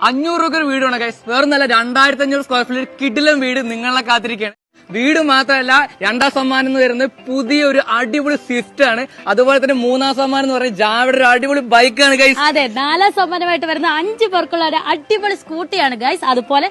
അഞ്ഞൂറ് രൂപ ഒരു വീടാണ് ഗൈസ് വേറെ നല്ല രണ്ടായിരത്തി അഞ്ഞൂറ് സ്ക്വയർ ഫീറ്റ് കിടിലം വീട് നിങ്ങളെ കാത്തിരിക്കുകയാണ്. വീട് മാത്രമല്ല രണ്ടാം സമ്മാനം എന്ന് വരുന്നത് പുതിയ ഒരു അടിപൊളി സ്വിഫ്റ്റ് ആണ്. അതുപോലെ തന്നെ മൂന്നാം സമ്മാനം എന്ന് പറയുന്നത് ജാവയുടെ ഒരു അടിപൊളി ബൈക്കാണ് ഗൈസ് അതെ നാലാം സമ്മാനമായിട്ട് വരുന്ന അഞ്ച് പേർക്കുള്ള ഒരു അടിപൊളി സ്കൂട്ടിയാണ് ഗൈസ് അതുപോലെ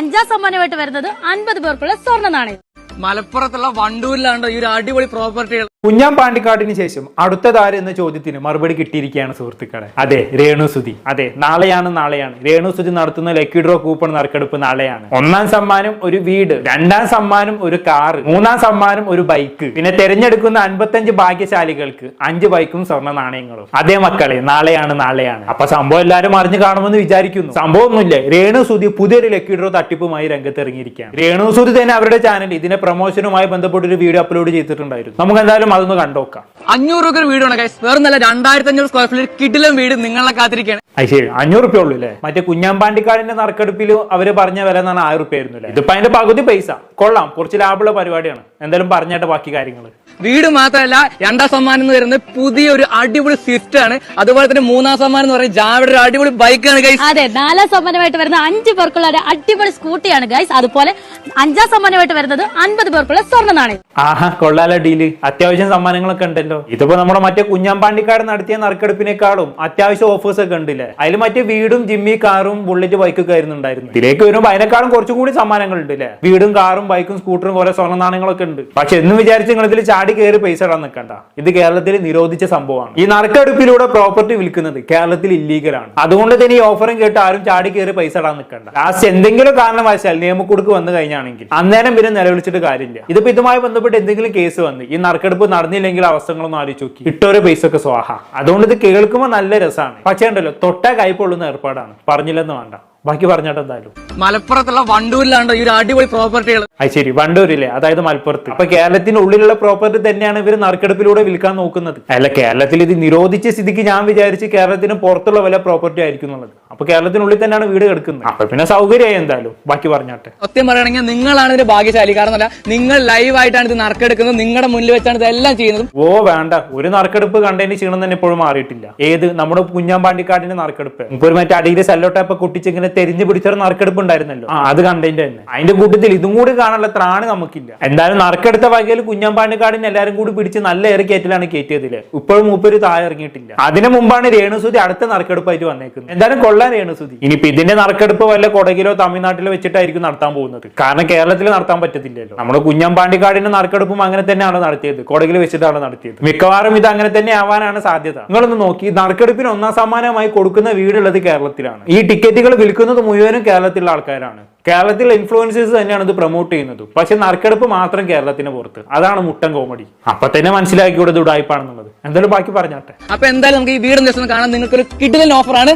അഞ്ചാം സമ്മാനമായിട്ട് വരുന്നത് അൻപത് പേർക്കുള്ള സ്വർണ നാണയം. മലപ്പുറത്തുള്ള വണ്ടൂരിലാണ് ഈ ഒരു അടിപൊളി പ്രോപ്പർട്ടികൾ കുഞ്ഞാം പാണ്ടിക്കാടിന് ശേഷം അടുത്തതാര് എന്ന ചോദ്യത്തിന് മറുപടി കിട്ടിയിരിക്കുകയാണ് സുഹൃത്തുക്കളെ. അതെ രേണുസുതി അതെ നാളെയാണ് നാളെയാണ്. രേണുസുതി നടത്തുന്ന ലക്കി ഡ്രോ കൂപ്പൺ നറുക്കെടുപ്പ് നാളെയാണ്. ഒന്നാം സമ്മാനം ഒരു വീട് രണ്ടാം സമ്മാനം ഒരു കാറ് മൂന്നാം സമ്മാനം ഒരു ബൈക്ക്. പിന്നെ തെരഞ്ഞെടുക്കുന്ന അൻപത്തഞ്ച് ഭാഗ്യശാലികൾക്ക് അഞ്ച് ബൈക്കും സ്വർണ നാണയങ്ങളും. അതേ മക്കളെ നാളെയാണ് നാളെയാണ്. അപ്പൊ സംഭവം എല്ലാവരും അറിഞ്ഞു കാണുമെന്ന് വിചാരിക്കുന്നു. സംഭവം സംഭവമൊന്നുമില്ല രേണുസുതി പുതിയൊരു ലക്കി ഡ്രോ തട്ടിപ്പുമായി രംഗത്ത് ഇറങ്ങിയിരിക്കുകയാണ് രേണുസുതി തന്നെ അവരുടെ ചാനൽ ഇതിന്റെ പ്രൊമോഷനുമായി ബന്ധപ്പെട്ട ഒരു വീഡിയോ അപ്ലോഡ് ചെയ്തിട്ടുണ്ടായിരുന്നു. നമുക്ക് എന്തായാലും അതൊന്ന് കണ്ടോക്കാം. അഞ്ഞൂറ് രൂപ ഒരു വീടാണ് വേറെ നല്ല രണ്ടായിരത്തി അഞ്ഞൂറ് സ്ക്വയർ ഫീറ്റ് കിടിലം വീട് നിങ്ങളെ കാത്തിരിക്കുകയാണ് അത് ശരി അഞ്ഞൂറ് രൂപ ഉള്ളൂ അല്ലേ മറ്റേ കുഞ്ഞാമ്പാണ്ടിക്കാടിന്റെ നറുക്കെടുപ്പിൽ അവർ പറഞ്ഞ വില എന്നാണ് ആയിരം റുപ്യ ആയിരുന്നു അല്ലേ ഇതിപ്പോ അതിന്റെ പകുതി പൈസ. കൊള്ളാം കുറച്ച് ലാഭമുള്ള പരിപാടിയാണ്. എന്തായാലും പറഞ്ഞിട്ട് ബാക്കി കാര്യങ്ങൾ വീട് മാത്രമല്ല രണ്ടാം സമ്മാനം എന്ന് പറയുന്നത് പുതിയൊരു അടിപൊളി സ്വിഫ്റ്റ് ആണ്. അതുപോലെ തന്നെ മൂന്നാം സമ്മാനം എന്ന് പറയുന്നത് ജാവയുടെ ഒരു അടിപൊളി ബൈക്കാണ് ഗൈസ് അതെ നാലാം സമ്മാനമായിട്ട് വരുന്ന അഞ്ച് പേർക്കുള്ള ഒരു അടിപൊളി സ്കൂട്ടിയാണ് ഗൈസ് അതുപോലെ അഞ്ചാം സമ്മാനമായിട്ട് വരുന്നത് അൻപത് പേർക്കുള്ള സ്വർണ നാണയം. ആഹാ കൊള്ളാലോ ഡീൽ അത്യാവശ്യം സമ്മാനങ്ങളൊക്കെ ഉണ്ടല്ലോ. ഇതിപ്പോ നമ്മുടെ മറ്റേ കുഞ്ഞാമ്പാണ്ടിക്കാട് നടത്തിയ നറുക്കെടുപ്പിനേക്കാളും അത്യാവശ്യം ഓഫേഴ്സ് ഒക്കെ ഉണ്ടല്ലേ? അതിൽ മറ്റേ വീടും ജിമ്മി കാറും ബുള്ളറ്റ് ബൈക്കൊക്കെ ആയിരുന്നു ഉണ്ടായിരുന്നു ഇതിലേക്ക് വരുമ്പോൾ അതിനേക്കാളും കുറച്ചും കൂടി സമ്മാനങ്ങൾ ഉണ്ട് അല്ലേ വീടും കാറും ബൈക്കും സ്കൂട്ടറും കുറെ സ്വർണ നാണയങ്ങളൊക്കെ ഉണ്ട്. പക്ഷെ എന്ന് വിചാരിച്ച് നിങ്ങൾ ഇതിൽ ചാടി കയറി പൈസ ഇടാൻ നിൽക്കണ്ട. ഇത് കേരളത്തിൽ നിരോധിച്ച സംഭവമാണ്. ഈ നറുക്കെടുപ്പിലൂടെ പ്രോപ്പർട്ടി വിൽക്കുന്നത് കേരളത്തിൽ ഇല്ലീഗലാണ് അതുകൊണ്ട് തന്നെ ഈ ഓഫറും കേട്ട് ആരും ചാടി കയറി പൈസ ഇടാൻ നിൽക്കണ്ട. ലാസ്റ്റ് എന്തെങ്കിലും കാരണവശാൽ നിയമക്കുടുക്ക് വന്നു കഴിഞ്ഞാണെങ്കിൽ അന്നേരം പിന്നെ നിലവിളിച്ചിട്ട് കാര്യമില്ല. ഇതിപ്പോ ഇതുമായി ബന്ധപ്പെട്ട് എന്തെങ്കിലും കേസ് വന്ന് ഈ നറുക്കെടുപ്പ് നടന്നില്ലെങ്കിൽ അവസ്ഥകളൊന്നും ആലോചിച്ച് നോക്കി. ഇട്ടൊരു ഒക്കെ സ്വാഹ. അതുകൊണ്ട് ഇത് കേൾക്കുമ്പോൾ നല്ല രസമാണ് പക്ഷേ ഉണ്ടല്ലോ തൊട്ട കൈപ്പൊള്ളുന്ന ഏർപ്പാടാണ്. പറഞ്ഞില്ലെന്ന് വേണ്ട. ബാക്കി പറഞ്ഞിട്ട് എന്തായാലും. മലപ്പുറത്തുള്ള വണ്ടൂരിലാണ് ഈ ഒരു അടിപൊളി പ്രോപ്പർട്ടികൾ അത് ശരി വണ്ടൂരില്ലേ അതായത് മലപ്പുറത്ത്. അപ്പൊ കേരളത്തിന്റെ ഉള്ളിലുള്ള പ്രോപ്പർട്ടി തന്നെയാണ് ഇവർ നറുക്കെടുപ്പിലൂടെ വിൽക്കാൻ നോക്കുന്നത്. അല്ല കേരളത്തിൽ ഇത് നിരോധിച്ച സ്ഥിതിക്ക് ഞാൻ വിചാരിച്ച് കേരളത്തിന് പുറത്തുള്ള വല്ല പ്രോപ്പർട്ടി ആയിരിക്കും എന്നുള്ളത്. അപ്പൊ കേരളത്തിനുള്ളിൽ തന്നെയാണ് വീട് കിടക്കുന്നത് അപ്പൊ പിന്നെ സൗകര്യമായി എന്തായാലും ബാക്കി പറഞ്ഞാട്ടെ. സത്യം പറയുകയാണെങ്കിൽ നിങ്ങളാണ് ഇതിന്റെ ഭാഗ്യശാലി. കാരണം അല്ല നിങ്ങൾ ലൈവ് ആയിട്ടാണ് ഇത് നറുക്കെടുക്കുന്നത്. നിങ്ങളുടെ മുന്നിൽ വെച്ചാണ് ഇതെല്ലാം ചെയ്യുന്നത്. ഓ വേണ്ട. ഒരു നറുക്കെടുപ്പ് കണ്ടതിന് ക്ഷീണം തന്നെ ഇപ്പോഴും മാറിയിട്ടില്ല. ഏത് നമ്മുടെ കുഞ്ഞാമ്പാണ്ടിക്കാടിന്റെ നറുക്കെടുപ്പ്. ഇപ്പൊ ഒരു മറ്റേ അടിയിൽ കുട്ടിച്ച് ഇങ്ങനെ തെരിഞ്ഞു പിടിച്ചൊരു നറുക്കെടുപ്പ് ഉണ്ടായിരുന്നല്ലോ അത് കണ്ടതിന്റെ തന്നെ. അതിന്റെ കൂട്ടത്തിൽ ഇതും കൂടി കാണാനുള്ള ത്രാണ് നമുക്കില്ല. എന്തായാലും നറുക്കെടുത്ത വകയിൽ കുഞ്ഞമ്പാണ്ടിക്കാടിന് എല്ലാരും കൂടി പിടിച്ച് നല്ല ഏറെ കയറ്റിലാണ് കയറ്റിയതിൽ. ഇപ്പോഴും മൂപ്പര് താഴെ ഇറങ്ങിയിട്ടില്ല. അതിനു മുമ്പാണ് രേണുസുതി അടുത്ത നറുക്കെടുപ്പായിട്ട് വന്നേക്കുന്നത്. എന്തായാലും കൊള്ളാൻ രേണുസുതി. ഇനിയിപ്പോ ഇതിന്റെ നറുക്കെടുപ്പ് വല്ല കൊടകിലോ തമിഴ്നാട്ടിലോ വെച്ചിട്ടായിരിക്കും നടത്താൻ പോകുന്നത്. കാരണം കേരളത്തിൽ നടത്താൻ പറ്റത്തില്ലല്ലോ. നമ്മുടെ കുഞ്ഞമ്പാണ്ടിക്കാടിന്റെ നറുക്കെടുപ്പും അങ്ങനെ തന്നെയാണ് നടത്തിയത്? കൊടകിൽ വെച്ചിട്ടാണ് നടത്തിയത്? മിക്കവാറും ഇത് അങ്ങനെ തന്നെ ആവാനാണ് സാധ്യത. നിങ്ങളൊന്ന് നോക്കി നറുക്കെടുപ്പിന് ഒന്നാം സമ്മാനമായി കൊടുക്കുന്ന വീടുള്ളത് കേരളത്തിലാണ്. ഈ ടിക്കറ്റുകൾ വിൽക്കുന്നത് മുഴുവനും കേരളത്തിലുള്ള ആൾക്കാരാണ്. കേരളത്തിലെ ഇൻഫ്ലുവൻസേഴ്സ് തന്നെയാണ് ഇത് പ്രൊമോട്ട് ചെയ്യുന്നത്. പക്ഷെ നറുക്കെടുപ്പ് മാത്രം കേരളത്തിന് പുറത്ത്. അതാണ് മുട്ടൻ കോമഡി. അപ്പൊ തന്നെ മനസ്സിലാക്കിക്കൂടെ ഇത് ഉടായ്പാണെന്നുള്ളത് എന്തായാലും ബാക്കി പറഞ്ഞാട്ടെ. അപ്പൊ എന്തായാലും നമുക്ക് ഈ വീടും കാണാൻ നിങ്ങൾക്ക് ഒരു കിടിലൻ ഓഫറാണ്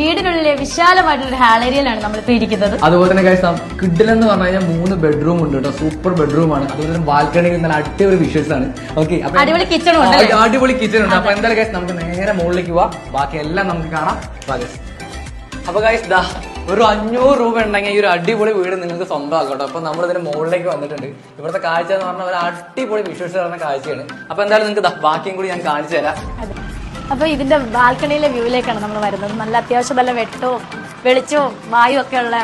വീടിനുള്ളിലെ വിശാലമായിട്ടുള്ള ഒരു നമ്മൾ ഏരിയയിലാണ് നമ്മളിപ്പോ ഇരിക്കുന്നത്. അതുപോലെ തന്നെ കഴിച്ചാൽ കിഡിൽ എന്ന് പറഞ്ഞു കഴിഞ്ഞാൽ മൂന്ന് ബെഡ്റൂം ഉണ്ട് കേട്ടോ. സൂപ്പർ ബെഡ്റൂം ആണ്. അതുപോലെ തന്നെ ബാൽക്കണിയിൽ നല്ല അടിപൊളി വിഷ്വൽസ് ആണ്. ഓക്കെ അടിപൊളി കിച്ചൺ ഉണ്ട് അടിപൊളി കിച്ചൺ ഉണ്ട്. അപ്പൊ എന്തായാലും ഗൈസ് നമുക്ക് നേരെ മുകളിലേക്ക് പോവാം. ബാക്കി എല്ലാം നമുക്ക് കാണാം. അപ്പൊ ഗൈസ് ദാ ഒരു അഞ്ഞൂറ് രൂപ ഉണ്ടെങ്കിൽ ഈ ഒരു അടിപൊളി വീട് നിങ്ങൾക്ക് സ്വന്തമാക്കാം കേട്ടോ. അപ്പൊ നമ്മൾ ഇതിന്റെ മുകളിലേക്ക് വന്നിട്ടുണ്ട്. ഇവിടുത്തെ കാഴ്ച എന്ന് പറഞ്ഞാൽ ഒരു അടിപൊളി വിഷ്വൽസ് പറഞ്ഞ കാഴ്ചയാണ്. അപ്പൊ എന്തായാലും നിങ്ങൾക്ക് ബാക്കിയും കൂടി ഞാൻ കാണിച്ചു തരാം. അതെ. അപ്പൊ ഇതിന്റെ ബാൽക്കണിയിലെ വ്യൂവിലേക്കാണ് നമ്മൾ വരുന്നത് നല്ല അത്യാവശ്യം നല്ല വെട്ടവും വെളിച്ചവും വായു ഒക്കെ ഉള്ള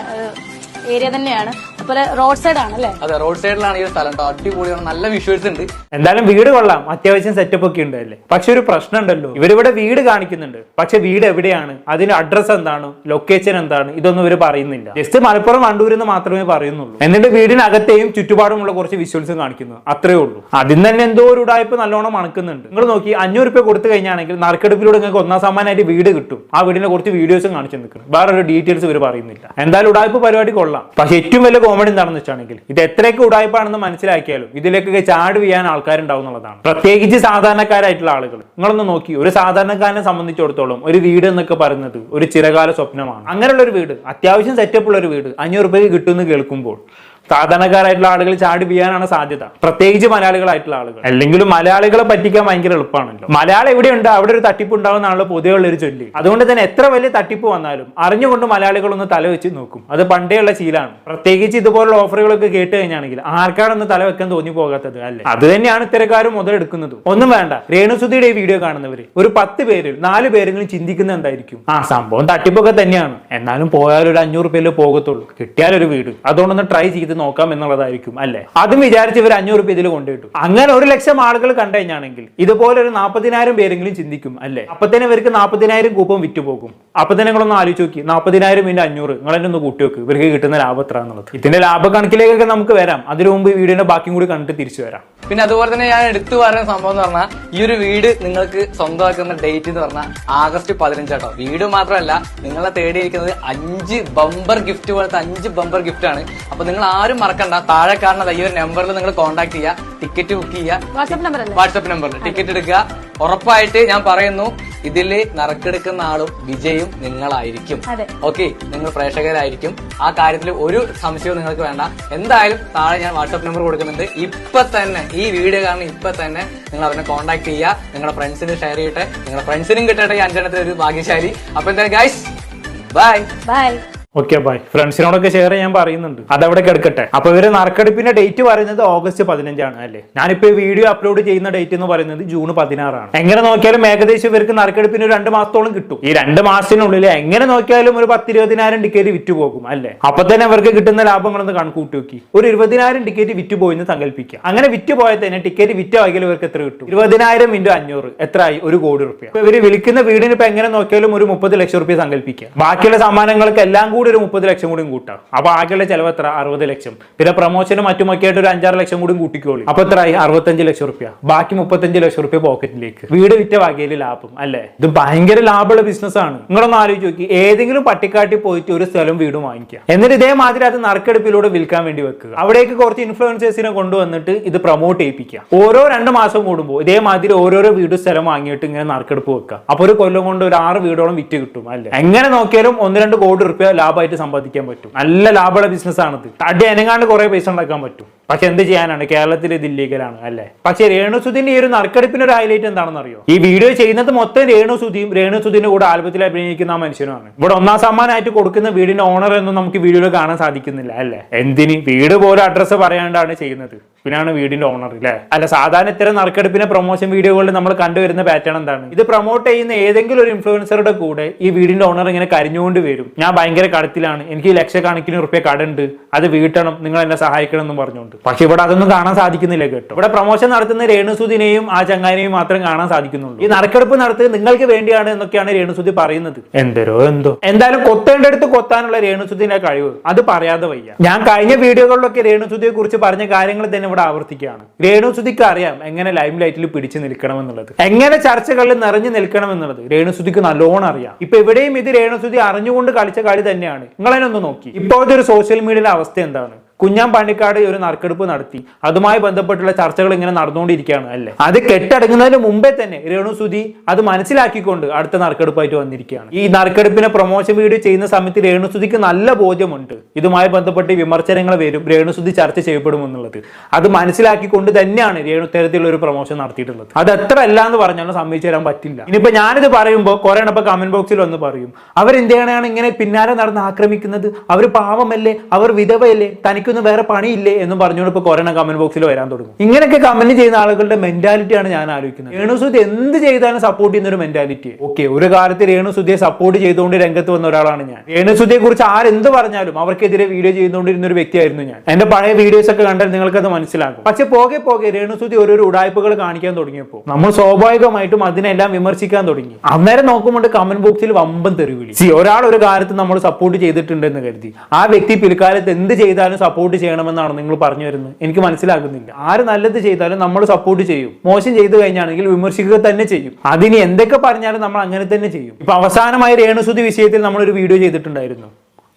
ഏരിയ തന്നെയാണ് അതുപോലെ റോഡ് സൈഡ് ആണല്ലേ അതെ റോഡ് സൈഡിലാണ് ഈ സ്ഥലം കേട്ടോ അടിപൊളിയാണ് നല്ല വിഷ്വൽസ് ഉണ്ട്. എന്തായാലും വീട് കൊള്ളാം. അത്യാവശ്യം സെറ്റപ്പ് ഒക്കെ ഉണ്ട് അല്ലേ പക്ഷെ ഒരു പ്രശ്നം ഉണ്ടല്ലോ. ഇവരിവിടെ വീട് കാണിക്കുന്നുണ്ട്. പക്ഷെ വീട് എവിടെയാണ്? അതിന് അഡ്രസ് എന്താണ്? ലൊക്കേഷൻ എന്താണ്? ഇതൊന്നും ഇവർ പറയുന്നില്ല. ജസ്റ്റ് മലപ്പുറം വണ്ടൂർ എന്ന് മാത്രമേ പറയുന്നുള്ളൂ. എന്നിട്ട് വീടിനകത്തെയും ചുറ്റുപാടുമുള്ള കുറച്ച് വിഷ്വൽസും കാണിക്കുന്നു. അത്രേ ഉള്ളൂ. അതിൽ തന്നെ എന്തോ ഒരു ഉടായ്പ നല്ലോണം മണക്കുന്നുണ്ട് നിങ്ങൾ നോക്കി അഞ്ഞൂറ് രൂപ കൊടുത്തു കഴിഞ്ഞാണെങ്കിൽ നറുക്കെടുപ്പിലൂടെ നിങ്ങൾക്ക് ഒന്നാം സമ്മാനമായിട്ട് വീട് കിട്ടും. ആ വീടിന്റെ കുറച്ച് വീഡിയോസും കാണിച്ചു നിൽക്കണം വേറെ ഒരു ഡീറ്റെയിൽസ് ഇവർ പറയുന്നില്ല. എന്തായാലും ഉടായ്പ പരിപാടി കൊള്ളാം. പക്ഷെ ഏറ്റവും വലിയ കോമഡി എന്താണെന്ന് വെച്ചാണെങ്കിൽ ഇത് എത്രയൊക്കെ ഉടായ്പാണെന്ന് മനസ്സിലാക്കിയാലും ഇതിലേക്കൊക്കെ ചാട് ചെയ്യാൻ ആൾക്കാരുണ്ടാവും എന്നുള്ളതാണ്. പ്രത്യേകിച്ച് സാധാരണക്കാരായിട്ടുള്ള ആളുകൾ. നിങ്ങളൊന്ന് നോക്കി ഒരു സാധാരണക്കാരനെ സംബന്ധിച്ചിടത്തോളം ഒരു വീട് എന്നൊക്കെ പറയുന്നത് ഒരു ചിരകാല സ്വപ്നമാണ്. അങ്ങനെയുള്ള ഒരു വീട് അത്യാവശ്യം സെറ്റപ്പ് ഉള്ള ഒരു വീട് അഞ്ഞൂറ് രൂപയ്ക്ക് കിട്ടുമെന്ന് കേൾക്കുമ്പോൾ സാധാരണക്കാരായിട്ടുള്ള ആളുകൾ ചാടി വീഴാനാണ് സാധ്യത. പ്രത്യേകിച്ച് മലയാളികളായിട്ടുള്ള ആളുകൾ. അല്ലെങ്കിലും മലയാളികളെ പറ്റിക്കാൻ ഭയങ്കര എളുപ്പമാണല്ലോ. മലയാളം എവിടെയുണ്ട്? അവിടെ ഒരു തട്ടിപ്പ് ഉണ്ടാവുന്നതാണല്ലോ പൊതുവെയുള്ള ഒരു ചൊല്ലി. അതുകൊണ്ട് തന്നെ എത്ര വലിയ തട്ടിപ്പ് വന്നാലും അറിഞ്ഞുകൊണ്ട് മലയാളികളൊന്ന് തല വെച്ച് നോക്കും. അത് പണ്ടേ ഉള്ള ശീലമാണ്. പ്രത്യേകിച്ച് ഇതുപോലുള്ള ഓഫറുകളൊക്കെ കേട്ട് കഴിഞ്ഞാണെങ്കിൽ ആർക്കാണൊന്ന് തല വെക്കാൻ തോന്നി പോകാത്തത് അല്ലേ? അത് തന്നെയാണ് ഇത്തരക്കാരും മുതലെടുക്കുന്നത് ഒന്നും വേണ്ട. രേണുസുതിയുടെ ഈ വീഡിയോ കാണുന്നവര് ഒരു പത്ത് പേരിൽ നാല് പേരെങ്കിലും ചിന്തിക്കുന്ന എന്തായിരിക്കും? ആ സംഭവം തട്ടിപ്പൊക്കെ തന്നെയാണ്. എന്നാലും പോയാൽ ഒരു അഞ്ഞൂറ് പേരിൽ പോകത്തുള്ളൂ. കിട്ടിയാൽ ഒരു വീട്. അതുകൊണ്ടൊന്ന് ട്രൈ ചെയ്ത് നോക്കാം എന്നുള്ളതായിരിക്കും അല്ലേ? അതും വിചാരിച്ച് ഇവർ അഞ്ഞൂറ് രൂപ ഇതിൽ കൊണ്ടുപോയിട്ടു അങ്ങനെ ഒരു ലക്ഷം ആളുകൾ കണ്ടുകഴിഞ്ഞാണെങ്കിൽ ഇതുപോലെ ഒരു നാൽപ്പതിനായിരം പേരെങ്കിലും ചിന്തിക്കും അല്ലേ? അപ്പൊ തന്നെ ഇവർക്ക് നാൽപ്പതിനായിരം കൂപ്പം വിറ്റുപോകും. അപ്പൊ തന്നെ നിങ്ങളൊന്ന് ആലോചിച്ച് നോക്കി നാൽപ്പതിനായിരം ഇതിന്റെ അഞ്ഞൂറ് നിങ്ങൾ തന്നെ ഒന്ന് കൂട്ടി വെക്ക് ഇവർക്ക് കിട്ടുന്ന ലാഭം എത്ര എന്നുള്ളത് ഇതിന്റെ ലാഭ കണക്കിലേക്കൊക്കെ നമുക്ക് വരാം. അതിനു മുമ്പ് ഈ വീടിന്റെ ബാക്കിയും കൂടി കണ്ടിട്ട് തിരിച്ചു വരാം. പിന്നെ അതുപോലെ തന്നെ ഞാൻ എടുത്തു പറയുന്ന സംഭവം എന്ന് പറഞ്ഞാൽ ഈ ഒരു വീട് നിങ്ങൾക്ക് സ്വന്തമാക്കുന്ന ഡേറ്റ് എന്ന് പറഞ്ഞാൽ ആഗസ്റ്റ് പതിനഞ്ചാട്ടോ വീട് മാത്രമല്ല നിങ്ങളെ തേടിയിരിക്കുന്നത് അഞ്ച് ബമ്പർ ഗിഫ്റ്റ് പോലത്തെ അഞ്ച് ബമ്പർ ഗിഫ്റ്റ് ആണ്. അപ്പൊ നിങ്ങൾ ആരും മറക്കണ്ട. താഴെ കാണുന്ന ഈ ഒരു നമ്പറിൽ നിങ്ങൾ കോൺടാക്ട് ചെയ്യുക ടിക്കറ്റ് ബുക്ക് ചെയ്യുക വാട്സ്ആപ്പ് നമ്പറിൽ ടിക്കറ്റ് എടുക്കുക. ഉറപ്പായിട്ട് ഞാൻ പറയുന്നു ഇതിൽ നറുക്കെടുക്കുന്ന ആളും വിജയും നിങ്ങളായിരിക്കും. ഓക്കെ നിങ്ങൾ പ്രേക്ഷകരായിരിക്കും ആ കാര്യത്തിൽ ഒരു സംശയവും നിങ്ങൾക്ക് വേണ്ട. എന്തായാലും താഴെ ഞാൻ വാട്സപ്പ് നമ്പർ കൊടുക്കുന്നുണ്ട്. ഇപ്പൊ തന്നെ ഈ വീഡിയോ കാരണം ഇപ്പൊ തന്നെ നിങ്ങൾ അവരെ കോൺടാക്ട് ചെയ്യുക നിങ്ങളുടെ ഫ്രണ്ട്സിന് ഷെയർ ചെയ്യട്ടെ. നിങ്ങളുടെ ഫ്രണ്ട്സിനും കിട്ടട്ടെ ഈ അഞ്ചെണ്ണത്തിൽ ഒരു ഭാഗ്യശാലി. അപ്പൊ എന്തായാലും guys bye bye okay bye ഫ്രണ്ട്സിനോടൊക്കെ share ചെയ്യാൻ പറയുന്നുണ്ട്. അതവിടെ കിടക്കട്ടെ. അപ്പൊ ഇവർ നറുക്കെടുപ്പിന്റെ ഡേറ്റ് പറയുന്നത് ഓഗസ്റ്റ് പതിനഞ്ചാണ് അല്ലേ? ഞാനിപ്പോ വീഡിയോ അപ്ലോഡ് ചെയ്യുന്ന ഡേറ്റ് എന്ന് പറയുന്നത് ജൂൺ പതിനാറാണ്. എങ്ങനെ നോക്കിയാലും ഏകദേശം ഇവർക്ക് നറുക്കെടുപ്പിന് രണ്ട് മാസത്തോളം കിട്ടും. ഈ രണ്ട് മാസത്തിനുള്ളിൽ എങ്ങനെ നോക്കിയാലും ഒരു പത്തിരുപതിനായിരം ടിക്കറ്റ് വിറ്റ് പോകും അല്ലേ? അപ്പൊ തന്നെ ഇവർക്ക് കിട്ടുന്ന ലാഭങ്ങളൊന്ന് കണക്കൂട്ടി നോക്കി. ഒരു ഇരുപതിനായിരം ടിക്കറ്റ് വിറ്റ് പോയിന്ന് സങ്കല്പിക്കുക. അങ്ങനെ വിറ്റ് പോയാൽ തന്നെ ടിക്കറ്റ് വിറ്റ വാങ്ങിയാൽ ഇവർക്ക് എത്ര കിട്ടും? ഇരുപതിനായിരം ഇന്റു അഞ്ഞൂറ്. ആയി ഒരു കോടി റുപ്യ. ഇവർ വിളിക്കുന്ന വീടിന് ഇപ്പൊ എങ്ങനെ നോക്കിയാലും ഒരു മുപ്പത് ലക്ഷം റുപ്യ സങ്കല്പിക്കുക. ബാക്കിയുള്ള സമ്മാനങ്ങൾക്ക് എല്ലാം ഒരു മുപ്പത് ലക്ഷം കൂടി കൂട്ടാം. അപ്പൊ ആകെയുള്ള ചിലവ് എത്ര? അറുപത് ലക്ഷം. പിന്നെ പ്രൊമോഷനും മറ്റുമൊക്കെ ആയിട്ട് ഒരു അഞ്ചാറ് ലക്ഷം കൂടി കൂട്ടിക്കോളി. അപ്പൊ എത്രയായി? അറുപത്തഞ്ച് ലക്ഷം റുപ്യ. ബാക്കി മുപ്പത്തഞ്ച് ലക്ഷം റുപ്യ പോക്കറ്റിലേക്ക്. വീട് വിറ്റ വകയിൽ ലാഭം അല്ലേ? ഇത് ഭയങ്കര ലാഭമുള്ള ബിസിനസ് ആണ്. നിങ്ങളൊന്ന് ആലോചിച്ച് നോക്കി. ഏതെങ്കിലും പട്ടിക്കാട്ടി പോയിട്ട് ഒരു സ്ഥലം വീട് വാങ്ങിക്കുക. എന്നിട്ട് ഇതേമാതിരി അത് നറുക്കെടുപ്പിലൂടെ വിൽക്കാൻ വേണ്ടി വെക്കുക. അവിടേക്ക് കുറച്ച് ഇൻഫ്ലുവൻസേഴ്സിനെ കൊണ്ടുവന്നിട്ട് ഇത് പ്രൊമോട്ട് ചെയ്യിപ്പിക്കുക. ഓരോ രണ്ട് മാസം കൂടുമ്പോൾ ഇതേമാതിരി ഓരോരോ വീട് സ്ഥലം വാങ്ങിയിട്ട് ഇങ്ങനെ നറുക്കെടുപ്പ് വെക്കുക. അപ്പൊ ഒരു കൊല്ലം കൊണ്ട് ഒരു ആറ് വീടോളം വിറ്റ് കിട്ടും അല്ലേ? എങ്ങനെ നോക്കിയാലും ഒന്ന് രണ്ട് കോടി റുപ്യ ലാഭമായിട്ട് സമ്പാദിക്കാൻ പറ്റും. നല്ല ലാഭമുള്ള ബിസിനസ് ആണിത്. തടി അനങ്ങാണ്ട് കുറെ പൈസ ഉണ്ടാക്കാൻ പറ്റും. പക്ഷെ എന്ത് ചെയ്യാനാണ്? കേരളത്തിൽ ഇത് ഇല്ലീഗലാണ് അല്ലേ? പക്ഷെ രേണുസുദിന്റെ ഈ ഒരു നറുക്കെടുപ്പിന്റെ ഒരു ഹൈലൈറ്റ് എന്താണെന്ന് അറിയോ ഈ വീഡിയോ ചെയ്യുന്നത് മൊത്തം രേണുസുദിയും രേണുസുദിന്റെ കൂടെ ആൽബത്തിൽ അഭിനയിക്കുന്ന മനുഷ്യനുമാണ്. ഇവിടെ ഒന്നാം സമ്മാനമായിട്ട് കൊടുക്കുന്ന വീടിന്റെ ഓണർ എന്നും നമുക്ക് വീഡിയോയിൽ കാണാൻ സാധിക്കുന്നില്ല അല്ലേ? എന്തിന്? വീട് പോലും അഡ്രസ്സ് പറയാണ്ടാണ് ചെയ്യുന്നത്. പിന്നാണ് വീടിന്റെ ഓണർ അല്ലേ അല്ല സാധാരണ ഇത്തരം നറുക്കെടുപ്പിന്റെ പ്രൊമോഷൻ വീഡിയോകളിൽ നമ്മൾ കണ്ടുവരുന്ന പാറ്റേൺ എന്താണ്? ഇത് പ്രൊമോട്ട് ചെയ്യുന്ന ഏതെങ്കിലും ഒരു ഇൻഫ്ലുവൻസറുടെ കൂടെ ഈ വീടിന്റെ ഓണർ ഇങ്ങനെ കരിഞ്ഞുകൊണ്ട് വരും. ഞാൻ ഭയങ്കര കടത്തിലാണ്. എനിക്ക് ലക്ഷക്കണക്കിന് റുപ്യ കടുണ്ട് അത് വീട്ടണം നിങ്ങൾ എന്നെ സഹായിക്കണം എന്ന് പറഞ്ഞുകൊണ്ട്. പക്ഷെ ഇവിടെ അതൊന്നും കാണാൻ സാധിക്കുന്നില്ല കേട്ടോ. ഇവിടെ പ്രൊമോഷൻ നടത്തുന്ന രേണുസുദിനെയും ആ ചങ്ങാനെയും മാത്രം കാണാൻ സാധിക്കുന്നുള്ളൂ. ഈ നറുക്കെടുപ്പ് നടത്തുന്നത് നിങ്ങൾക്ക് വേണ്ടിയാണ് എന്നൊക്കെയാണ് രേണുസുദി പറയുന്നത്. എന്തരോ എന്തോ. എന്തായാലും കൊത്തേണ്ട അടുത്ത് കൊത്താനുള്ള രേണുസുദിന്റെ കഴിവ്. അത് പറയാതെ വയ്യ. ഞാൻ കഴിഞ്ഞ വീഡിയോകളിലൊക്കെ രേണുസുദിയെ കുറിച്ച് പറഞ്ഞ കാര്യങ്ങൾ തന്നെ ഇവിടെ ആവർത്തിക്കുകയാണ്. രേണുസുതിക്ക് അറിയാം എങ്ങനെ ലൈം ലൈറ്റിൽ പിടിച്ചു നിൽക്കണം എന്നുള്ളത് എങ്ങനെ ചർച്ചകളിൽ നിറഞ്ഞു നിൽക്കണം എന്നുള്ളത് രേണുസുതിക്ക് നല്ലോണം അറിയാം. ഇപ്പൊ എവിടെയും ഇത് രേണുസുതി അറിഞ്ഞുകൊണ്ട് കളിച്ച കളി തന്നെയാണ്. നിങ്ങളതിനൊന്ന് നോക്കി. ഇപ്പോഴത്തെ ഒരു സോഷ്യൽ മീഡിയയിലെ അവസ്ഥ എന്താണ്? കുഞ്ഞാൻ പാണ്ടിക്കാട് ഒരു നറുക്കെടുപ്പ് നടത്തി. അതുമായി ബന്ധപ്പെട്ടുള്ള ചർച്ചകൾ ഇങ്ങനെ നടന്നുകൊണ്ടിരിക്കുകയാണ് അല്ലേ? അത് കെട്ടടങ്ങുന്നതിന് മുമ്പേ തന്നെ രേണു സുധി അത് മനസ്സിലാക്കിക്കൊണ്ട് അടുത്ത നറുക്കെടുപ്പായിട്ട് വന്നിരിക്കുകയാണ്. ഈ നറുക്കെടുപ്പിനെ പ്രൊമോഷൻ വീഡിയോ ചെയ്യുന്ന സമയത്ത് രേണുസുതിക്ക് നല്ല ബോധ്യമുണ്ട്. ഇതുമായി ബന്ധപ്പെട്ട് വിമർശനങ്ങൾ വരും രേണുസുതി ചർച്ച ചെയ്യപ്പെടുമെന്നുള്ളത്. അത് മനസ്സിലാക്കിക്കൊണ്ട് തന്നെയാണ് രേണു തരത്തിലുള്ള ഒരു പ്രൊമോഷൻ നടത്തിയിട്ടുള്ളത്. അത് എത്ര അല്ല എന്ന് പറഞ്ഞാലും സമ്മതിച്ചു തരാൻ പറ്റില്ല. ഇനിയിപ്പോ ഞാനിത് പറയുമ്പോൾ കുറെ എണ്ണപ്പോ കമന്റ് ബോക്സിൽ വന്ന് പറയും. അവർ അവരെന്തിനാണ് ഇങ്ങനെ പിന്നാലെ നടന്ന് ആക്രമിക്കുന്നത്? അവർ പാവമല്ലേ? അവർ വിധവയല്ലേ? തനിക്കൊന്നും വേറെ പണിയില്ലേ എന്നും പറഞ്ഞുകൊണ്ട് ഇപ്പൊ കൊറോണ കമന്റ് ബോക്സിൽ വരാൻ തുടങ്ങും. ഇങ്ങനെയൊക്കെ കമന്റ് ചെയ്യുന്ന ആളുകളുടെ മെന്റാലിറ്റിയാണ് ഞാൻ ആലോചിക്കുന്നത്. രേണുസുതി എന്ത് ചെയ്താലും സപ്പോർട്ട് ചെയ്യുന്ന ഒരു മെന്റാലിറ്റി ഓക്കെ ഒരു കാലത്ത് രേണുസുദ്ധിയെ സപ്പോർട്ട് ചെയ്തുകൊണ്ട് രംഗത്ത് വന്ന ഒരാളാണ് ഞാൻ. രേണുസുദ്ധിയെ കുറിച്ച് ആരെന്ത് പറഞ്ഞാലും അവർക്കെതിരെ വീഡിയോ ചെയ്തുകൊണ്ടിരുന്ന ഒരു വ്യക്തിയായിരുന്നു ഞാൻ. എന്റെ പഴയ വീഡിയോസ് ഒക്കെ കണ്ടാൽ നിങ്ങൾക്ക് അത് മനസ്സിലാകും. പക്ഷെ പോകെ പോകെ രേണുസുദ്ധി ഓരോരോ ഉടായ്പകൾ കാണിക്കാൻ തുടങ്ങിയപ്പോൾ നമ്മൾ സ്വാഭാവികമായിട്ടും അതിനെല്ലാം വിമർശിക്കാൻ തുടങ്ങി. അന്നേരം നോക്കുമ്പോൾ കമന്റ് ബോക്സിൽ വമ്പൻ തെറിവിളി. സി ഒരാൾ ഒരു കാലത്ത് നമ്മൾ സപ്പോർട്ട് ചെയ്തിട്ടുണ്ടെന്ന് കരുതി. ആ വ്യക്തി പിൽക്കാലത്ത് എന്ത് ചെയ്താലും സപ്പോർട്ട് ചെയ്യണമെന്നാണ് നിങ്ങൾ പറഞ്ഞു വരുന്നത്. എനിക്ക് മനസ്സിലാകുന്നില്ല. ആര് നല്ലത് ചെയ്താലും നമ്മൾ സപ്പോർട്ട് ചെയ്യും. മോശം ചെയ്തു കഴിഞ്ഞാണെങ്കിൽ വിമർശിക്കുക തന്നെ ചെയ്യും. അതിന് എന്തൊക്കെ പറഞ്ഞാലും നമ്മൾ അങ്ങനെ തന്നെ ചെയ്യും. ഇപ്പൊ അവസാനമായി രേണുസുതി വിഷയത്തിൽ നമ്മൾ ഒരു വീഡിയോ ചെയ്തിട്ടുണ്ടായിരുന്നു.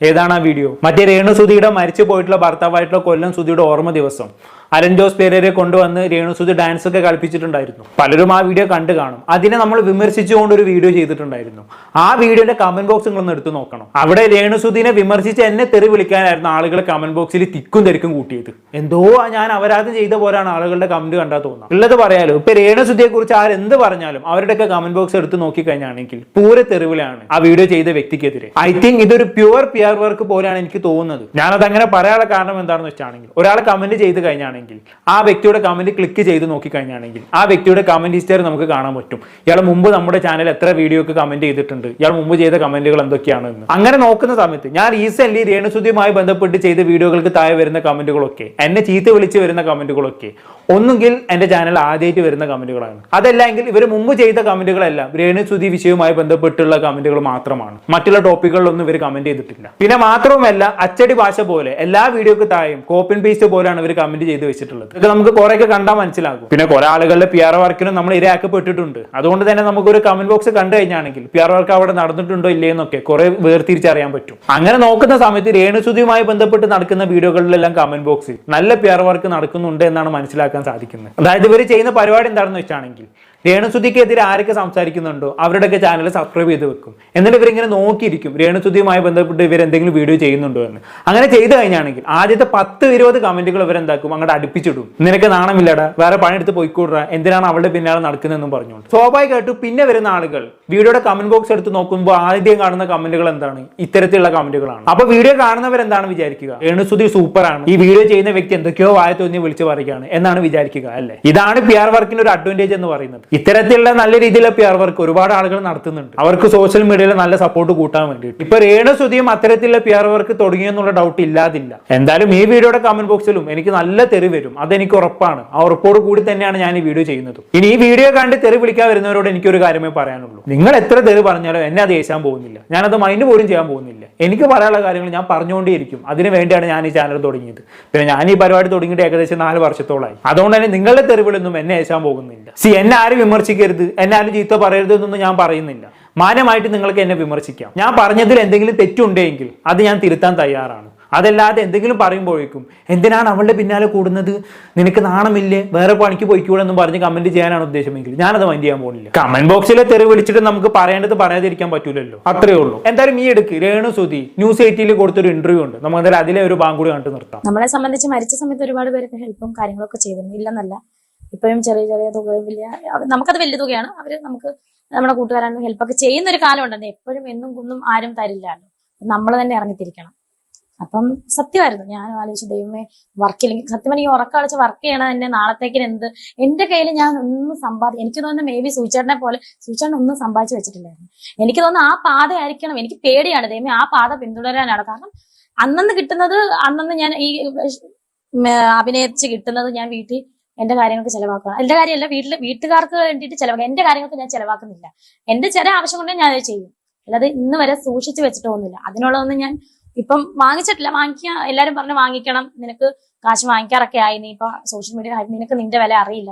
ഏതാണ് ആ വീഡിയോ മറ്റേ രേണുസുതിയുടെ മരിച്ചു പോയിട്ടുള്ള ഭർത്താവായിട്ടുള്ള കൊല്ലം സുതിയുടെ ഓർമ്മ ദിവസം. അലൻ ജോസ് പേരരെ കൊണ്ടുവന്ന് രേണുസുതി ഡാൻസ് ഒക്കെ കളിപ്പിച്ചിട്ടുണ്ടായിരുന്നു. പലരും ആ വീഡിയോ കണ്ടു കാണും. അതിനെ നമ്മൾ വിമർശിച്ചുകൊണ്ട് ഒരു വീഡിയോ ചെയ്തിട്ടുണ്ടായിരുന്നു. ആ വീഡിയോന്റെ കമന്റ് ബോക്സ് നിങ്ങളൊന്ന് എടുത്തു നോക്കണം. അവിടെ രേണുസുദിനെ വിമർശിച്ച് എന്നെ തെറി വിളിക്കാനായിരുന്നു ആളുകൾ കമന്റ് ബോക്സിൽ തിക്കും തിരക്കും കൂട്ടിയത്. എന്തോ ഞാൻ അപരാധം ചെയ്ത പോലാണ് ആളുകളുടെ കമന്റ് കണ്ടാൽ തോന്നുന്നത്. ഉള്ളത് പറയാലോ ഇപ്പൊ രേണുസുതിയെ കുറിച്ച് ആരെന്ത് പറഞ്ഞാലും അവരുടെയൊക്കെ കമന്റ് ബോക്സ് എടുത്ത് നോക്കി കഴിഞ്ഞാണെങ്കിൽ പൂര തെറിവിലാണ് ആ വീഡിയോ ചെയ്ത വ്യക്തിക്കെതിരെ. ഐ തിങ്ക് ഇതൊരു പ്യുവർ പി ആർ വർക്ക് പോലെയാണ് എനിക്ക് തോന്നുന്നത്. ഞാനത് അങ്ങനെ പറയാനുള്ള കാരണം എന്താണെന്ന് വെച്ചാണെങ്കിൽ ഒരാൾ കമന്റ് ചെയ്ത് കഴിഞ്ഞാണെങ്കിൽ ആ വ്യക്തിയുടെ കമന്റ് ക്ലിക്ക് ചെയ്ത് നോക്കിക്കഴിഞ്ഞാണെങ്കിൽ ആ വ്യക്തിയുടെ കമന്റ് ഹിസ്റ്ററി നമുക്ക് കാണാൻ പറ്റും. ഇയാൾ മുമ്പ് നമ്മുടെ ചാനൽ എത്ര വീഡിയോക്ക് കമന്റ് ചെയ്തിട്ടുണ്ട് ഇയാൾ മുമ്പ് ചെയ്ത കമന്റുകൾ എന്തൊക്കെയാണ് എന്ന്. അങ്ങനെ നോക്കുന്ന സമയത്ത് ഞാൻ റീസെന്റ്ലി രേണുസുതിയുമായി ബന്ധപ്പെട്ട് ചെയ്ത വീഡിയോകൾക്ക് താഴെ വരുന്ന കമന്റുകളൊക്കെ എന്നെ ചീത്ത വിളിച്ച് വരുന്ന കമന്റുകളൊക്കെ ഒന്നുകിൽ എന്റെ ചാനൽ ആദ്യമായിട്ട് വരുന്ന കമന്റുകളാണ് അതല്ലെങ്കിൽ ഇവർ മുമ്പ് ചെയ്ത കമന്റുകളെല്ലാം രേണുസുതി വിഷയവുമായി ബന്ധപ്പെട്ടുള്ള കമന്റുകൾ മാത്രമാണ്. മറ്റുള്ള ടോപ്പിക്കുകളിലൊന്നും ഇവർ കമന്റ് ചെയ്തിട്ടില്ല. പിന്നെ മാത്രവുമല്ല അച്ചടി ഭാഷ പോലെ എല്ലാ വീഡിയോക്ക് താഴെയും കോപ്പി പേസ്റ്റ് പോലെയാണ് ഇവർ കമന്റ് ചെയ്ത് വെച്ചിട്ടുള്ളത്. ഇതൊക്കെ നമുക്ക് കുറെയൊക്കെ കണ്ടാൽ മനസ്സിലാകും. പിന്നെ കുറെ ആളുകളുടെ പി ആർ വർക്കിനും നമ്മൾ ഇരയാക്കപ്പെട്ടിട്ടുണ്ട് അതുകൊണ്ട് തന്നെ നമുക്ക് ഒരു കമന്റ് ബോക്സ് കണ്ടു കഴിഞ്ഞാണെങ്കിൽ പി ആർ വർക്ക് അവിടെ നടന്നിട്ടുണ്ടോ ഇല്ലേ എന്നൊക്കെ കുറെ വേർതിരിച്ചറിയാൻ പറ്റും. അങ്ങനെ നോക്കുന്ന സമയത്ത് രേണുസുതിയുമായി ബന്ധപ്പെട്ട് നടക്കുന്ന വീഡിയോകളിലെല്ലാം കമന്റ് ബോക്സിൽ നല്ല പി ആർ വർക്ക് നടക്കുന്നുണ്ട് എന്നാണ് മനസ്സിലാക്കാൻ സാധിക്കുന്നത്. അതായത് ഇവർ ചെയ്യുന്ന പരിപാടി എന്താണെന്ന് വെച്ചാണെങ്കിൽ രേണുസുതിക്കെതിരെ ആരൊക്കെ സംസാരിക്കുന്നുണ്ടോ അവരുടെയൊക്കെ ചാനൽ സബ്സ്ക്രൈബ് ചെയ്ത് വെക്കും. എന്നിട്ട് ഇവരിങ്ങനെ നോക്കിയിരിക്കും. രേണുസുതിയുമായി ബന്ധപ്പെട്ട് ഇവർ എന്തെങ്കിലും വീഡിയോ ചെയ്യുന്നുണ്ടോ എന്ന്. അങ്ങനെ ചെയ്തു കഴിഞ്ഞാണെങ്കിൽ ആദ്യത്തെ പത്ത് ഇരുപത് കമന്റുകൾ ഇവരെന്താക്കും അങ്ങോട്ട് അടുപ്പിച്ചിടും. നിനക്ക് നാണമില്ലടാ. വേറെ പണിയെടുത്ത് പോയിക്കൂടാ എന്തിനാണ് അവളുടെ പിന്നാലെ നടക്കുന്നതെന്നും പറഞ്ഞുകൊണ്ട്. സ്വാഭാവികമായിട്ടും പിന്നെ വരുന്ന ആളുകൾ വീഡിയോയുടെ കമന്റ് ബോക്സ് എടുത്ത് നോക്കുമ്പോൾ ആദ്യം കാണുന്ന കമന്റുകൾ എന്താണ്? ഇത്തരത്തിലുള്ള കമന്റുകളാണ് അപ്പൊ വീഡിയോ കാണുന്നവർ എന്താണ് വിചാരിക്കുക? രേണുസുതി സൂപ്പറാണ് ഈ വീഡിയോ ചെയ്യുന്ന വ്യക്തി എന്തൊക്കെയോ വായ വിളിച്ച് പറയുകയാണ് എന്നാണ് വിചാരിക്കുക അല്ലേ? ഇതാണ് പി ആർ വർക്കിന്റെ ഒരു അഡ്വാന്റേജ് എന്ന് പറയുന്നത്. ഇത്തരത്തിലുള്ള നല്ല രീതിയിലുള്ള പി ആർ വർക്ക് ഒരുപാട് ആളുകൾ നടത്തുന്നുണ്ട്. അവർക്ക് സോഷ്യൽ മീഡിയയിൽ നല്ല സപ്പോർട്ട് കൂട്ടാൻ വേണ്ടിയിട്ട്. ഇപ്പൊ രേണുസുതിയും അത്തരത്തിലുള്ള പി ആർ വർക്ക് തുടങ്ങിയെന്നുള്ള ഡൗട്ട് ഇല്ലാതില്ല. എന്തായാലും ഈ വീഡിയോയുടെ കമന്റ് ബോക്സിലും എനിക്ക് നല്ല തെറി വരും. അതെനിക്ക് ഉറപ്പാണ്. ആ ഉറപ്പോട് കൂടി തന്നെയാണ് ഞാൻ ഈ വീഡിയോ ചെയ്യുന്നത്. ഇനി ഈ വീഡിയോ കണ്ട് തെറി വിളിക്കാൻ വരുന്നവരോട് എനിക്കൊരു കാര്യമേ പറയാനുള്ളൂ. നിങ്ങൾ എത്ര തെറി പറഞ്ഞാലും എന്നെ അത് ഏശാൻ പോകുന്നില്ല. ഞാനത് മൈൻഡ് പോലും ചെയ്യാൻ പോകുന്നില്ല. എനിക്ക് പറയാനുള്ള കാര്യങ്ങൾ ഞാൻ പറഞ്ഞുകൊണ്ടേയിരിക്കും. അതിനു വേണ്ടിയാണ് ഞാൻ ഈ ചാനൽ തുടങ്ങിയത്. പിന്നെ ഞാൻ ഈ പരിപാടി തുടങ്ങിയിട്ട് ഏകദേശം നാല് വർഷത്തോളായി. അതുകൊണ്ട് തന്നെ നിങ്ങളുടെ തെറിവിളൊന്നും എന്നെ ഏശാൻ പോകുന്നില്ല. സി എന്നെ ആരും വിമർശിക്കരുത്. എന്നെ ആരും ചീത്ത പറയരുത് എന്നൊന്നും ഞാൻ പറയുന്നില്ല. മാനമായിട്ട് നിങ്ങൾക്ക് എന്നെ വിമർശിക്കാം. ഞാൻ പറഞ്ഞതിൽ എന്തെങ്കിലും തെറ്റുണ്ടെങ്കിൽ അത് ഞാൻ തിരുത്താൻ തയ്യാറാണ്. അതല്ലാതെ എന്തെങ്കിലും പറയുമ്പോഴേക്കും എന്തിനാണ് അവളുടെ പിന്നാലെ കൂടുന്നത്? നിനക്ക് നാണമില്ലേ? വേറെ പണിക്ക് പോയിക്കൂടെ? എന്ന് പറഞ്ഞ് കമന്റ് ചെയ്യാനാണ് ഉദ്ദേശമെങ്കിൽ ഞാനത് മൈൻഡ് ചെയ്യാൻ പോകുന്നില്ല കമന്റ് ബോക്സിലെ തെറി വിളിച്ചിട്ട് നമുക്ക് പറയേണ്ടത് പറയാതിരിക്കാൻ പറ്റൂലല്ലോ. അത്രേ ഉള്ളൂ. എന്തായാലും ഈ എടുക്ക്. രേണു സുധി ന്യൂസ് എയ്റ്റിയിൽ കൊടുത്തൊരു ഇന്റർവ്യൂ ഉണ്ട്. നമുക്ക് എന്തായാലും അതിലെ ഒരു ബാങ്ക് കൂടി കണ്ടു നിർത്താം. നമ്മളെ സംബന്ധിച്ച് മരിച്ച സമയത്ത് ഒരുപാട് പേർക്ക് ഹെൽപ്പും കാര്യങ്ങളൊക്കെ ചെയ്തിരുന്നു. ഇല്ലെന്നല്ല. ഇപ്പോഴും ചെറിയ ചെറിയ തുകയും വലിയ നമുക്കത് വലിയ തുകയാണ്. അവർ നമുക്ക് നമ്മുടെ കൂട്ടുകാരാണ് ഹെൽപ്പൊക്കെ ചെയ്യുന്ന ഒരു കാലം ഉണ്ടെന്ന് എപ്പോഴും എന്നും കുന്നും ആരും തരില്ലല്ലോ. നമ്മൾ തന്നെ ഇറങ്ങിത്തിരിക്കണം അപ്പം സത്യമായിരുന്നു. ഞാൻ ആലോചിച്ച് ദൈവമേ വർക്ക് ഇല്ലെങ്കിൽ പറഞ്ഞാൽ ഈ ഉറക്കം അടിച്ച് വർക്ക് ചെയ്യണത് തന്നെ നാളത്തേക്കിന് എന്ത്? എന്റെ കയ്യിൽ ഞാൻ ഒന്നും സമ്പാദിക്കും എനിക്ക് തോന്നുന്നു മേ ബി സൂചേട്ടനെ പോലെ സൂചേട്ടൻ ഒന്നും സമ്പാദിച്ചു വെച്ചിട്ടില്ലായിരുന്നു. എനിക്ക് തോന്നുന്നു ആ പാത ആയിരിക്കണം എനിക്ക് പേടിയാണ്. ദൈവമേ ആ പാത പിന്തുടരാനാണ്. കാരണം അന്നന്ന് കിട്ടുന്നത് അന്നന്ന് ഞാൻ ഈ അഭിനയിച്ച് കിട്ടുന്നത് ഞാൻ വീട്ടിൽ എന്റെ കാര്യങ്ങൾക്ക് ചെലവാക്കണം എന്റെ കാര്യമല്ല വീട്ടിൽ വീട്ടുകാർക്ക് വേണ്ടിയിട്ട് ചെലവാക്കുക. എന്റെ കാര്യങ്ങൾക്ക് ഞാൻ ചെലവാക്കുന്നില്ല. എന്റെ ചില ആവശ്യം കൊണ്ട് ഞാൻ അത് ചെയ്യും. അല്ലാതെ ഇന്ന് വരെ സൂക്ഷിച്ചു വെച്ചിട്ടൊന്നുമില്ല അതിനുള്ളതൊന്നും ഞാൻ ഇപ്പം വാങ്ങിച്ചിട്ടില്ല. വാങ്ങിക്കുക എല്ലാരും പറഞ്ഞു വാങ്ങിക്കണം. നിനക്ക് കാശ് വാങ്ങിക്കാറൊക്കെ ആയി. നീ ഇപ്പൊ സോഷ്യൽ മീഡിയ നിനക്ക് നിന്റെ വില അറിയില്ല.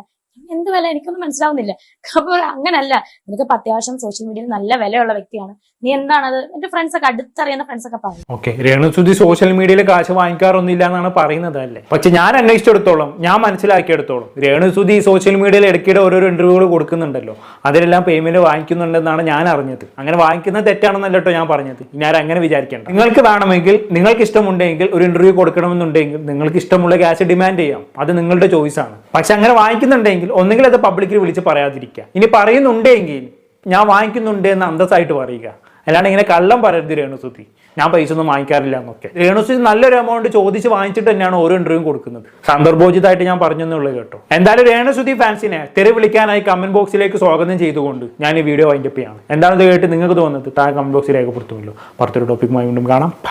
എന്ത് വില? എനിക്കൊന്നും മനസ്സിലാവുന്നില്ല. അപ്പോൾ അങ്ങനല്ല. നിനക്ക് അത്യാവശ്യം സോഷ്യൽ മീഡിയയിൽ നല്ല വിലയുള്ള വ്യക്തിയാണ്. നീ എന്താണത്? എന്റെ ഫ്രണ്ട്സ് ഒക്കെ അടുത്തറിയുന്ന ഫ്രണ്ട്സ് ഒക്കെ പറയും. ഓക്കെ രേണുസുതി സോഷ്യൽ മീഡിയയിൽ കാശ് വാങ്ങിക്കാറൊന്നുമില്ല എന്നാണ് പറയുന്നത് അല്ലേ? പക്ഷെ ഞാൻ അന്വേഷിച്ചെടുത്തോളം ഞാൻ മനസ്സിലാക്കിയെടുത്തോളം രേണുസുതി സോഷ്യൽ മീഡിയയിൽ ഇടയ്ക്കിടെ ഓരോരോ ഇന്റർവ്യൂകൾ കൊടുക്കുന്നുണ്ടല്ലോ. അതിലെല്ലാം പേയ്മെന്റ് വാങ്ങിക്കുന്നുണ്ടെന്നാണ് ഞാൻ അറിഞ്ഞത്. അങ്ങനെ വാങ്ങിക്കുന്നത് തെറ്റാണെന്നല്ല കേട്ടോ ഞാൻ പറഞ്ഞത്. ഞാൻ അങ്ങനെ വിചാരിക്കേണ്ട. നിങ്ങൾക്ക് വേണമെങ്കിൽ നിങ്ങൾക്ക് ഇഷ്ടമുണ്ടെങ്കിൽ ഒരു ഇന്റർവ്യൂ കൊടുക്കണമെന്നുണ്ടെങ്കിൽ നിങ്ങൾക്ക് ഇഷ്ടമുള്ള ക്യാഷ് ഡിമാൻഡ് ചെയ്യാം. അത് നിങ്ങളുടെ ചോയ്സ് ആണ്. പക്ഷെ അങ്ങനെ വാങ്ങിക്കുന്നുണ്ടെങ്കിൽ ഒന്നുകിൽ അത് പബ്ലിക്കിൽ വിളിച്ച് പറയാതിരിക്കുക. ഇനി പറയുന്നുണ്ടെങ്കിൽ ഞാൻ വാങ്ങിക്കുന്നുണ്ട് എന്ന് അന്തസ്സായിട്ട് പറയുക. അല്ലാണ്ട് ഇങ്ങനെ കള്ളം പറയരുത് രേണുസുതി ഞാൻ പൈസ ഒന്നും വാങ്ങിക്കാറില്ല എന്നൊക്കെ. രേണുസുതി നല്ലൊരു എമൗണ്ട് ചോദിച്ച് വാങ്ങിച്ചിട്ട് തന്നെയാണ് ഓരോ ഇന്റർവ്യൂ കൊടുക്കുന്നത്. സന്ദർഭോചിതമായിട്ട് ഞാൻ പറഞ്ഞെന്നുള്ളത് കേട്ടോ. എന്തായാലും രേണുസുതി ഫാൻസിനെ തെറി വിളിക്കാനായി കമന്റ് ബോക്സിലേക്ക് സ്വാഗതം ചെയ്തുകൊണ്ട് ഞാൻ ഈ വീഡിയോ വൈൻഡപ്പ് ചെയ്യാണ്. എന്താണ് കേട്ട് നിങ്ങൾക്ക് തോന്നുന്നത് താഴെ കമന്റ് ബോക്സിൽ രേഖപ്പെടുത്തുമല്ലോ. പുറത്തൊരു ടോപ്പിക്കുമായി വീണ്ടും കാണാം.